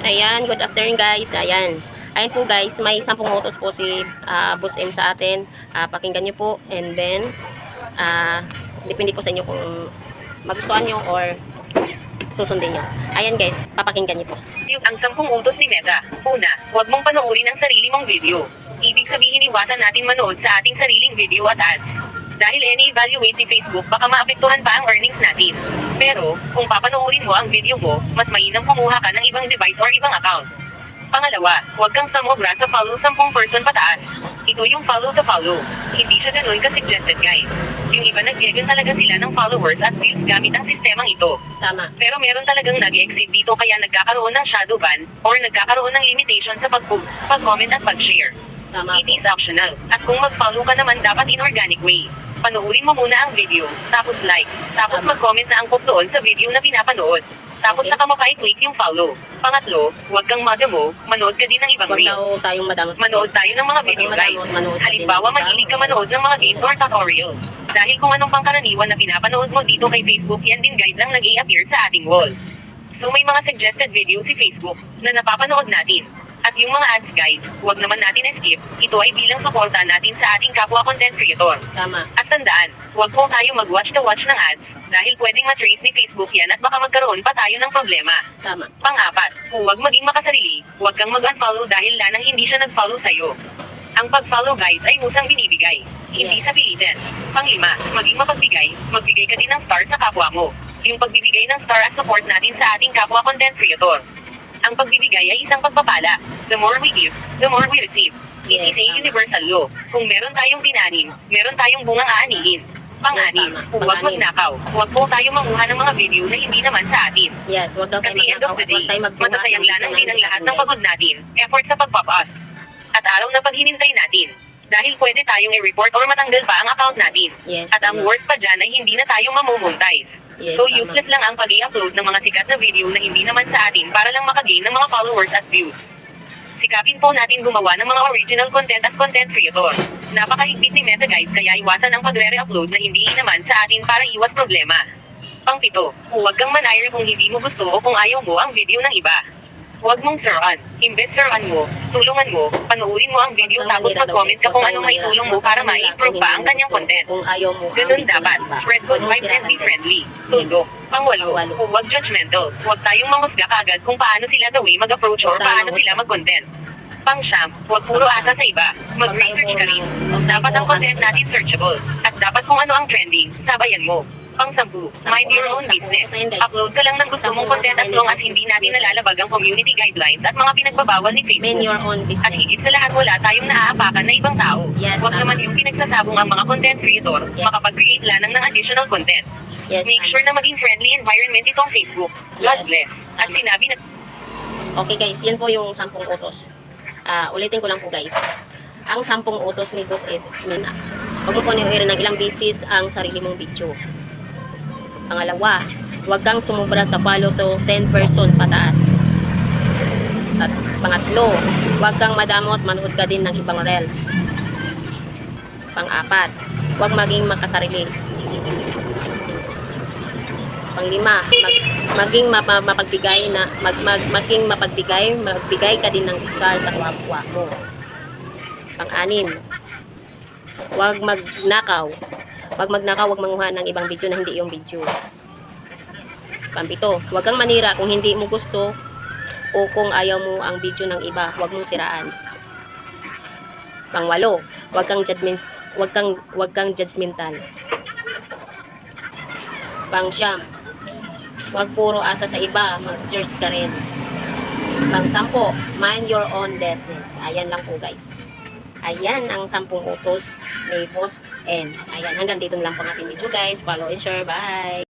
Ayan, good afternoon guys. Ayan. Ayan po guys, may 10 utos po si ah, Boss M sa atin. Ah, pakinggan niyo po and then ah, depende po sa inyo kung magustuhan niyo or susundin niyo. Ayan guys, papakinggan niyo po. Ang sampung utos ni Meta. Una, huwag mong panoorin ang sarili mong video. Ibig sabihin iwasan natin manood sa ating sariling video at ads. Dahil ini-evaluate ni Facebook baka maapektuhan pa ang earnings natin. Pero, kung papanoorin mo ang video mo, mas mainam kumuha ka ng ibang device or ibang account. Pangalawa, huwag kang sumobra sa follow 10 person pataas. Ito yung follow to follow. Hindi siya ganun ka-suggested guys. Yung iba nag-gegan talaga sila ng followers at views gamit ang sistemang ito. Tama. Pero meron talagang nag-exceed dito kaya nagkakaroon ng shadow ban or nagkakaroon ng limitation sa pag-post, pag-comment at pag-share. Tama It is optional. At kung mag-follow ka naman dapat in organic way. Panoorin mo muna ang video, tapos like, tapos mag-comment na angkop doon sa video na pinapanood. Tapos Okay. saka mo pa i-click yung follow. Pangatlo, huwag kang madamo, manood ka din ng ibang Huwag reels. tayong madamot. Manood tayo ng mga video guys. Halimbawa, mahilig ka manood ng mga games or tutorial. Dahil kung anong pangkaraniwan na pinapanood mo dito kay Facebook, yan din guys ang nag appear sa ating wall. So may mga suggested video si Facebook na napapanood natin. At yung mga ads guys, huwag naman natin skip. Ito ay bilang suporta natin sa ating kapwa content creator. Tama. At tandaan, huwag po tayo mag-watch to watch ng ads dahil pwedeng matrace ni Facebook yan at baka magkaroon pa tayo ng problema. Tama. Pang-apat, huwag maging makasarili, huwag kang mag-unfollow dahil lanang hindi siya nag-follow sa'yo. Ang pag-follow guys ay usang binibigay, hindi Yes. sa pilitin. Panglima, maging mapagbigay, magbigay ka din ng star sa kapwa mo. Yung pagbibigay ng star as support natin sa ating kapwa content creator. Ang pagbibigay ay isang pagpapala. The more we give, the more we receive. It Yes, is a universal law. Kung meron tayong tinanim, meron tayong bungang aanihin. Pang-anim, Yes, huwag magnakaw. Huwag po tayo manguha ng mga video na hindi naman sa atin. Yes, huwag daw tayo Kasi end of the day, masasayang ng lanang din ang ng lahat ng pagod natin, effort sa pagpapas. At araw na paghinintay natin. Dahil pwede tayong i-report or matanggal pa ang account natin. Yes, At ang tama. worst pa dyan ay hindi na tayo mamomonetize. Yes, so tama. useless lang ang pag upload ng mga sikat na video na hindi naman sa atin para lang makagain ng mga followers at views. Sikapin po natin gumawa ng mga original content as content creator. Napakahigpit ni Meta guys kaya iwasan ang pagre-re-upload na hindi naman sa atin para iwas problema. Pangpito, huwag kang manayar kung hindi mo gusto o kung ayaw mo ang video ng iba. Huwag mong suran. Imbes suran mo, tulungan mo, panoorin mo ang video tapos mag-comment ka kung anong may tulong mo para ma-improve pa ang kanyang content. Kung ayaw mo Ganun dapat. Spread good vibes and be friendly. Tundo. Pangwalo, huwag judgmental. Huwag tayong mangusga kagad kung paano sila the way mag-approach or paano sila mag-content. Pang-siyam, huwag puro asa sa iba. Mag-research ka rin. Dapat ang content natin searchable. At dapat kung ano ang trending, sabayan mo. Pang-sampu, mind your own business. Upload ka lang ng gusto mong content as long as hindi natin nalalabag ang community guidelines at mga pinagbabawal ni Facebook. your own At higit sa lahat wala tayong naaapakan na ibang tao. Yes, Huwag naman yung pinagsasabong ang mga content creator, Yes. makapag-create lanang ng additional content. Yes, Make sure na maging friendly environment itong Facebook. God Yes. bless. At sinabi na Okay guys, yan po yung sampung utos. Ah, ulitin ko lang po guys. Ang sampung utos ni Boss Edwin, huwag mo po nihirin ng ilang beses ang sarili mong video. Pangalawa, huwag kang sumubra sa follow to 10 person pataas. At pangatlo, huwag kang madamot, manood ka din ng ibang reels. Pang-apat, huwag maging makasarili. Panglima, mag, maging mapa, mapagbigay na mag, mag, maging mapagbigay, magbigay ka din ng star sa kapwa mo. Pang-anim, huwag magnakaw. Huwag magnakaw, huwag manguha ng ibang video na hindi yung video. Pampito, huwag kang manira kung hindi mo gusto o kung ayaw mo ang video ng iba, huwag mong siraan. Pangwalo, huwag kang judgment, huwag kang huwag kang judgmental. Pangsyam, huwag puro asa sa iba, mag-search ka rin. Pang-sampo, mind your own business. Ayan lang po guys. Ayan ang sampung utos ni Boss N. Ayan, hanggang dito lang po ang ating video guys. Follow and share. Bye!